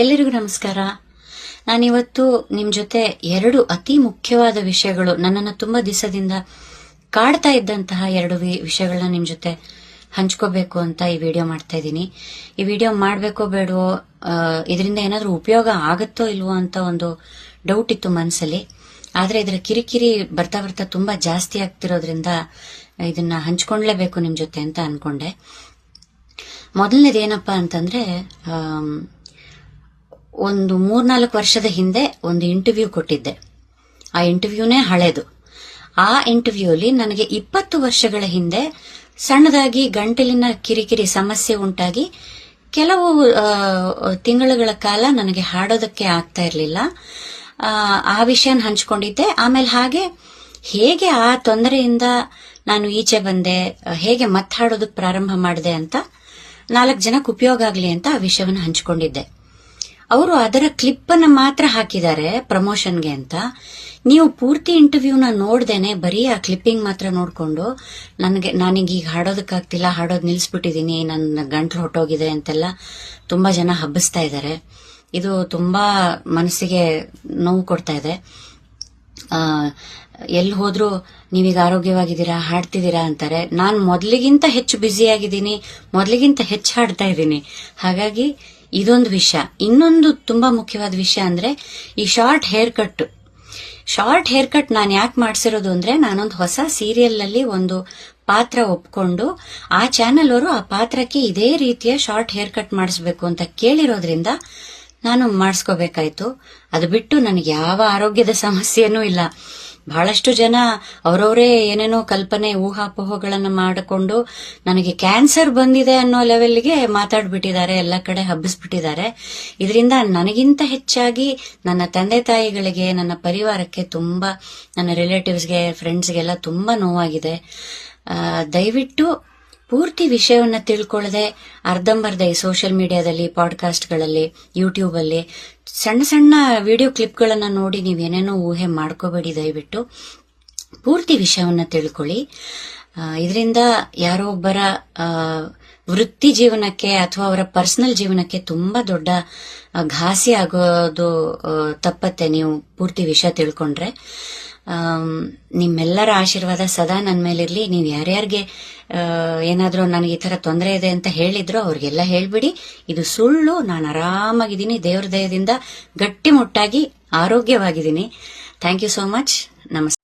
ಎಲ್ಲರಿಗೂ ನಮಸ್ಕಾರ. ನಾನಿವತ್ತು ನಿಮ್ ಜೊತೆ ಎರಡು ಅತಿ ಮುಖ್ಯವಾದ ವಿಷಯಗಳು ನನ್ನನ್ನು ತುಂಬಾ ದಿವಸದಿಂದ ಕಾಡ್ತಾ ಇದ್ದಂತಹ ಎರಡು ವಿಷಯಗಳನ್ನ ನಿಮ್ ಜೊತೆ ಹಂಚ್ಕೋಬೇಕು ಅಂತ ಈ ವಿಡಿಯೋ ಮಾಡ್ತಾ ಇದ್ದೀನಿ. ಈ ವಿಡಿಯೋ ಮಾಡಬೇಕೋ ಬೇಡವೋ ಇದರಿಂದ ಏನಾದರೂ ಉಪಯೋಗ ಆಗುತ್ತೋ ಇಲ್ವೋ ಅಂತ ಒಂದು ಡೌಟ್ ಇತ್ತು ಮನಸ್ಸಲ್ಲಿ ಆದರೆ ಇದರ ಕಿರಿಕಿರಿ ಬರ್ತಾ ಬರ್ತಾ ತುಂಬ ಜಾಸ್ತಿ ಆಗ್ತಿರೋದ್ರಿಂದ ಇದನ್ನ ಹಂಚ್ಕೊಂಡ್ಲೇಬೇಕು ನಿಮ್ ಜೊತೆ ಅಂತ ಅನ್ಕೊಂಡೆ. ಮೊದಲನೇದೇನಪ್ಪ ಅಂತಂದರೆ ಒಂದು ಮೂರ್ನಾಲ್ಕು ವರ್ಷದ ಹಿಂದೆ ಒಂದು ಇಂಟರ್ವ್ಯೂ ಕೊಟ್ಟಿದ್ದೆ. ಆ ಇಂಟರ್ವ್ಯೂನೇ ಹಳೇದು. ಆ ಇಂಟರ್ವ್ಯೂ ಅಲ್ಲಿ ನನಗೆ ಇಪ್ಪತ್ತು ವರ್ಷಗಳ ಹಿಂದೆ ಸಣ್ಣದಾಗಿ ಗಂಟಲಿನ ಕಿರಿಕಿರಿ ಸಮಸ್ಯೆ ಉಂಟಾಗಿ ಕೆಲವು ತಿಂಗಳುಗಳ ಕಾಲ ನನಗೆ ಹಾಡೋದಕ್ಕೆ ಆಗ್ತಾ ಇರಲಿಲ್ಲ. ಆ ವಿಷಯನ ಹಂಚ್ಕೊಂಡಿದ್ದೆ. ಆಮೇಲೆ ಹಾಗೆ ಹೇಗೆ ಆ ತೊಂದರೆಯಿಂದ ನಾನು ಈಚೆ ಬಂದೆ, ಹೇಗೆ ಮತ್ತೆ ಹಾಡೋದಕ್ಕೆ ಪ್ರಾರಂಭ ಮಾಡಿದೆ ಅಂತ ನಾಲ್ಕು ಜನಕ್ಕೆ ಉಪಯೋಗ ಆಗಲಿ ಅಂತ ಆ ವಿಷಯವನ್ನು ಹಂಚ್ಕೊಂಡಿದ್ದೆ. ಅವರು ಅದರ ಕ್ಲಿಪ್ ಅನ್ನ ಮಾತ್ರ ಹಾಕಿದ್ದಾರೆ ಪ್ರಮೋಷನ್ಗೆ ಅಂತ. ನೀವು ಪೂರ್ತಿ ಇಂಟರ್ವ್ಯೂನ ನೋಡ್ದೇನೆ ಬರೀ ಆ ಕ್ಲಿಪ್ಪಿಂಗ್ ಮಾತ್ರ ನೋಡ್ಕೊಂಡು ನನಗೆ ನಾನೀಗ ಈಗ ಹಾಡೋದಕ್ಕಾಗ್ತಿಲ್ಲ, ಹಾಡೋದು ನಿಲ್ಸ್ಬಿಟ್ಟಿದೀನಿ, ನನ್ನ ಗಂಟ್ಲು ಹೊಟ್ಟೋಗಿದೆ ಅಂತೆಲ್ಲ ತುಂಬಾ ಜನ ಹಬ್ಬಿಸ್ತಾ ಇದ್ದಾರೆ. ಇದು ತುಂಬಾ ಮನಸ್ಸಿಗೆ ನೋವು ಕೊಡ್ತಾ ಇದೆ. ಎಲ್ಲಿ ಹೋದ್ರು ನೀವೀಗ ಆರೋಗ್ಯವಾಗಿದ್ದೀರಾ, ಹಾಡ್ತಿದ್ದೀರಾ ಅಂತಾರೆ. ನಾನು ಮೊದಲಿಗಿಂತ ಹೆಚ್ಚು ಬ್ಯುಸಿಯಾಗಿದ್ದೀನಿ, ಮೊದಲಿಗಿಂತ ಹೆಚ್ಚು ಹಾಡ್ತಾ ಇದ್ದೀನಿ. ಹಾಗಾಗಿ ಇದೊಂದು ವಿಷಯ ಇನ್ನೊಂದು ತುಂಬಾ ಮುಖ್ಯವಾದ ವಿಷಯ ಅಂದ್ರೆ ಈ short haircut short haircut ನಾನು ಯಾಕೆ ಮಾಡಿಸಿರೋದು ಅಂದ್ರೆ ನಾನೊಂದು ಹೊಸ ಸೀರಿಯಲ್ನಲ್ಲಿ ಒಂದು ಪಾತ್ರ ಒಪ್ಕೊಂಡು ಆ ಚಾನೆಲ್ ಅವರು ಆ ಪಾತ್ರಕ್ಕೆ ಇದೇ ರೀತಿಯ ಶಾರ್ಟ್ ಹೇರ್ ಕಟ್ ಮಾಡಿಸ್ಬೇಕು ಅಂತ ಕೇಳಿರೋದ್ರಿಂದ ನಾನು ಮಾಡಿಸ್ಕೋಬೇಕಾಯ್ತು. ಅದು ಬಿಟ್ಟು ನನಗೆ ಯಾವ ಆರೋಗ್ಯದ ಸಮಸ್ಯೆನೂ ಇಲ್ಲ. ಬಹಳಷ್ಟು ಜನ ಅವರವರೇ ಏನೇನೋ ಕಲ್ಪನೆ, ಊಹಾಪೋಹಗಳನ್ನು ಮಾಡಿಕೊಂಡು ನನಗೆ ಕ್ಯಾನ್ಸರ್ ಬಂದಿದೆ ಅನ್ನೋ ಲೆವೆಲ್ಗೆ ಮಾತಾಡ್ಬಿಟ್ಟಿದ್ದಾರೆ, ಎಲ್ಲ ಕಡೆ ಹಬ್ಬಿಸ್ಬಿಟ್ಟಿದ್ದಾರೆ. ಇದರಿಂದ ನನಗಿಂತ ಹೆಚ್ಚಾಗಿ ನನ್ನ ತಂದೆ ತಾಯಿಗಳಿಗೆ, ನನ್ನ ಪರಿವಾರಕ್ಕೆ ತುಂಬಾ, ನನ್ನ ರಿಲೇಟಿವ್ಸ್ಗೆ ಫ್ರೆಂಡ್ಸ್ಗೆಲ್ಲ ತುಂಬಾ ನೋವಾಗಿದೆ. ದಯವಿಟ್ಟು ಪೂರ್ತಿ ವಿಷಯವನ್ನ ತಿಳ್ಕೊಳ್ಳದೆ ಅರ್ಧಂಬರ್ಧ ಸೋಷಿಯಲ್ ಮೀಡಿಯಾದಲ್ಲಿ ಪಾಡ್ಕಾಸ್ಟ್ಗಳಲ್ಲಿ ಯೂಟ್ಯೂಬಲ್ಲಿ ಸಣ್ಣ ಸಣ್ಣ ವಿಡಿಯೋ ಕ್ಲಿಪ್ಗಳನ್ನ ನೋಡಿ ನೀವೇನೇನೋ ಊಹೆ ಮಾಡ್ಕೋಬೇಡಿ ದಯವಿಟ್ಟು. ಪೂರ್ತಿ ವಿಷಯವನ್ನ ತಿಳ್ಕೊಳ್ಳಿ. ಇದರಿಂದ ಯಾರೋ ಒಬ್ಬರ ವೃತ್ತಿ ಜೀವನಕ್ಕೆ ಅಥವಾ ಅವರ ಪರ್ಸನಲ್ ಜೀವನಕ್ಕೆ ತುಂಬಾ ದೊಡ್ಡ ಘಾಸಿ ಆಗೋದು ತಪ್ಪತ್ತೆ ನೀವು ಪೂರ್ತಿ ವಿಷಯ ತಿಳ್ಕೊಂಡ್ರೆ. ನಿಮ್ಮೆಲ್ಲರ ಆಶೀರ್ವಾದ ಸದಾ ನನ್ನ ಮೇಲಿರ್ಲಿ. ನೀವು ಯಾರ್ಯಾರಿಗೆ ಏನಾದರೂ ನನಗೆ ಈ ಥರ ತೊಂದರೆ ಇದೆ ಅಂತ ಹೇಳಿದ್ರು ಅವ್ರಿಗೆಲ್ಲ ಹೇಳ್ಬಿಡಿ. ಇದು ಸುಳ್ಳು. ನಾನು ಆರಾಮಾಗಿದ್ದೀನಿ. ದೇವ್ರ ದಯದಿಂದ ಗಟ್ಟಿಮುಟ್ಟಾಗಿ ಆರೋಗ್ಯವಾಗಿದ್ದೀನಿ. Thank you so much. ನಮಸ್ತೆ.